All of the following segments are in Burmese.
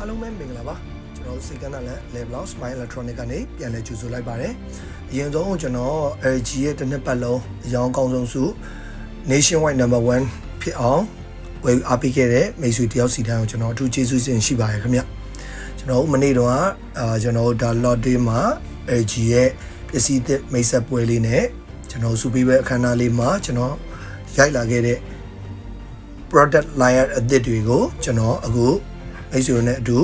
အားလုံးပဲမင်္ဂလာပါကျွန်တော်စိတ်ကန်းတာလန် level of smile electronic ကနေပြန်လည်ကြိုဆိုလိုက်ပါတယ်အရင်ဆုံးကျွန်တော် LG ရဲ့တစ်နှစ်ပတ်လုံးအရောင်းကောင်းဆုံးစု nationwide number 1ဖြစ်အောင်ဝယ်အားပေးခဲ့တဲ့မိတ်ဆွေတယောက်စီတိုင်းကိုကျွန်တော်အထူးကျေးဇူးတင်ရှိပါတယ်ခင်ဗျကျွန်တော်မနေ့တော့အာကျွန်တော်ဒါ lot day မှာ LG ရဲ့ပစ္စည်းသစ်မိတ်ဆက်ပွဲလေးနဲ့ကျွန်တော်စူပေးပဲအခမ်းအနားလေးမှာကျွန်တော်ရိုက်လာခဲ့တဲ့ product layer အသစ်တွေကိုကျွန်တော်အခု မိတ်ဆွေတို့နဲ့အတူ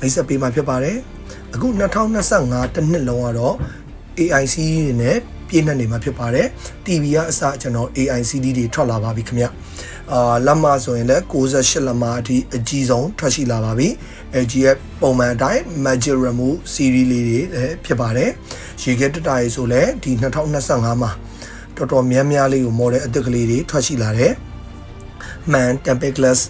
မိတ်ဆက်ပေးမှာဖြစ်ပါတယ်အခု2025တစ်နှစ်လုံးကတော့ AIC တွေနဲ့ပြည့်နှက်နေမှာဖြစ်ပါတယ် TV ကအစကျွန်တော် AICD တွေထွက်လာပါပြီခင်ဗျအာလက်မဆိုရင်လည်း68လက်မအထိအကြီးဆုံးထွက်ရှိလာပါပြီ LG ရဲ့ပုံမှန်အတိုင်း Magic Remove series လေးတွေလည်းဖြစ်ပါတယ်ရေခဲတက်တာရေးဆိုလည်းဒီ2025မှာတော်တော်များများလေးကို model အသစ်ကလေးတွေထွက်ရှိလာတယ်မှန် tempered glass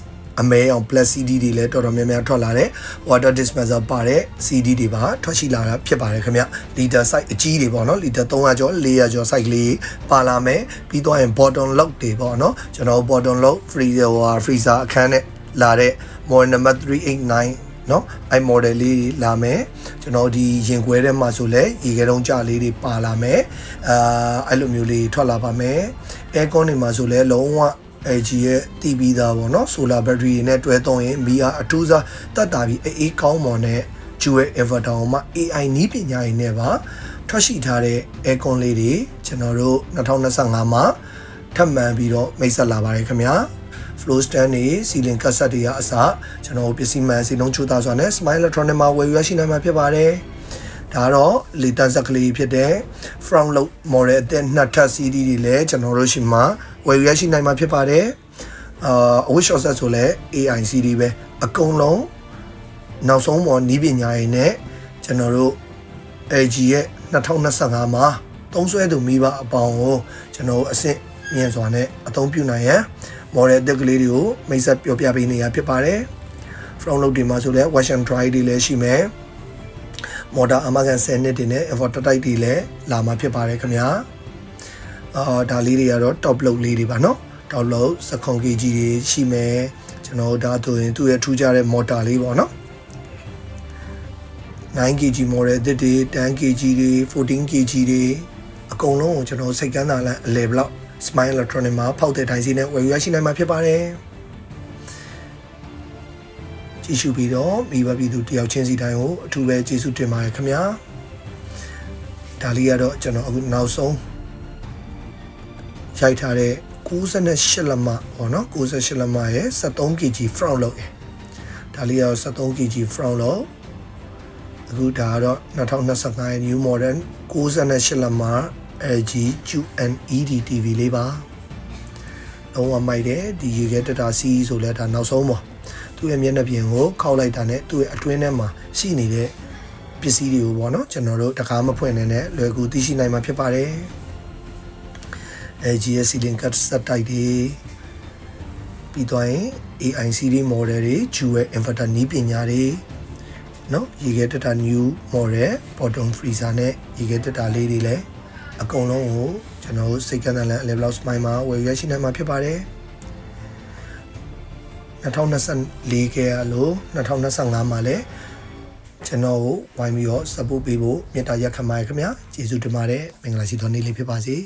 အမဲအောင် plus CD တွေလည်းတော်တော်များများထွက်လာတယ် water dispenser ပါတဲ့ CD တွေပါထွက်ရှိလာတာဖြစ်ပါတယ်ခင်ဗျ liter size အကြီးတွေပေါ့နော် liter 300ကျော်400ကျော် size လေးပါလာမယ်ပြီးတော့ရင် bottom lock တွေပေါ့နော်ကျွန်တော် bottom lock freezer ဟို freezer အခန်းနဲ့လာတဲ့ model number 389เนาะအဲ့ model လေးလာမယ်ကျွန်တော်ဒီရင်ခွဲထဲမှာဆိုလဲရေခဲတုံးကြလေးတွေပါလာမယ်အာအဲ့လိုမျိုးလေးထွက်လာပါမယ် aircon တွေမှာဆိုလဲလုံးဝ LG ရဲ့တည်ပြီးသားပေါ့နော် solar battery တွေနဲ့တွဲသုံးရင်မီးအားအထူးစားတက်တာပြီးအေးကောင်းမွန်တဲ့ Jewel inverter ကိုမှ AI နီးပညာရည်နဲ့ပါထွက်ရှိထားတဲ့ aircon လေးတွေကျွန်တော်တို့2025မှာထပ်မံပြီးတော့မိတ်ဆက်လာပါတယ်ခင်ဗျာ flow stand တွေ ceiling cassette တွေကအစကျွန်တော်ပစ္စည်းမှန်စီလုံးချိုးသားစွာနဲ့ Smile Electronic မှာဝယ်ယူရရှိနိုင်မှာဖြစ်ပါတယ်ဒါတော့လေတန်းဆက်ကလေးဖြစ်တဲ့ front load model အသက်နှစ်ထပ် CD တွေလည်းကျွန်တော်တို့ရှိမှာ ဝယ်ယူရရှိနိုင်မှာဖြစ်ပါတယ်အာအဝတ် short set ဆိုလည်း AI CD ပဲအကုန်လုံးနောက်ဆုံးပေါ်နီးပညာရေးနဲ့ကျွန်တော်တို့ LG ရဲ့2025မှာသုံးစွဲသူမိဘအပေါင်းကိုကျွန်တော်အဆင့်မြင့်စွာနဲ့အသုံးပြုနိုင်ရန် model တက်ကလေးတွေကိုမိတ်ဆက်ပြောပြပေးနေရဖြစ်ပါတယ် front load တွေမှာဆိုလဲ wash and dry တွေလည်းရှိမယ် motor အမကန်10နှစ်တွေနဲ့ inverter type တွေလည်းလာမှာဖြစ်ပါတယ်ခင်ဗျာ အာဒါလေးတွေကတော့ top load လေးတွေပါနော် top load စခုံ kg တွေရှိမယ်ကျွန်တော်ဒါဆိုရင်သူ့ရဲ့ထူးခြားတဲ့ motor လေးပေါ့နော်9 kg model တစ်တွေ10 kg တွေ14 kg တွေအကုန်လုံးကိုကျွန်တော်စိတ်ကန်းသာလန်အလေဘလောက် Smile Electronic မှာဖောက်တဲ့တိုင်းစီနဲ့ဝယ်ယူရရှိနိုင်မှာဖြစ်ပါတယ်ကြည့်ရှုပြီးတော့မိဘပြည်သူတယောက်ချင်းစီတိုင်းကိုအထူးပဲကျေးဇူးတင်ပါတယ်ခင်ဗျာဒါလေးကတော့ကျွန်တော်အခုနောက်ဆုံး ရိုက်ထားတဲ့68လက်မပေါ့နော်68လက်မရဲ့ 73kg front load ဒါလေးကတော့ 73kg front load အခုဒါကတော့2025 new model 68လက်မ LG QNED TV လေးပါလုံးဝမိုက်တယ်ဒီရေခဲတက်တာစီးဆိုလဲဒါနောက်ဆုံးပေါ့သူ့ရဲ့မျက်နှာပြင်ကိုခောက်လိုက်တာနဲ့သူ့ရဲ့အတွင်းထဲမှာရှိနေတဲ့ပစ္စည်းတွေကိုပေါ့နော်ကျွန်တော်တို့တကားမဖွင့်နိုင်တဲ့လွယ်ကူသိရှိနိုင်မှာဖြစ်ပါတယ် LG ရဲ့ ceiling cut set type တွေပြီးတော့ရင် AI series model တွေ Jewel inverter နီးပညာတွေနော်ရေခဲတက်တာ new model bottom freezer နဲ့ရေခဲတက်တာလေးတွေလည်းအကုန်လုံးကိုကျွန်တော်တို့စိတ်ကန်းတန်လန် level of smile မှာဝယ်ရရှိနိုင်မှာဖြစ်ပါတယ်2024ကလို့2025မှာလည်းကျွန်တော်ကိုဝိုင်းပြီးတော့ support ပေးဖို့မေတ္တာရက်ခံပါတယ်ခင်ဗျာကျေးဇူးတင်ပါတယ်မင်္ဂလာရှိသောနေ့လေးဖြစ်ပါစေ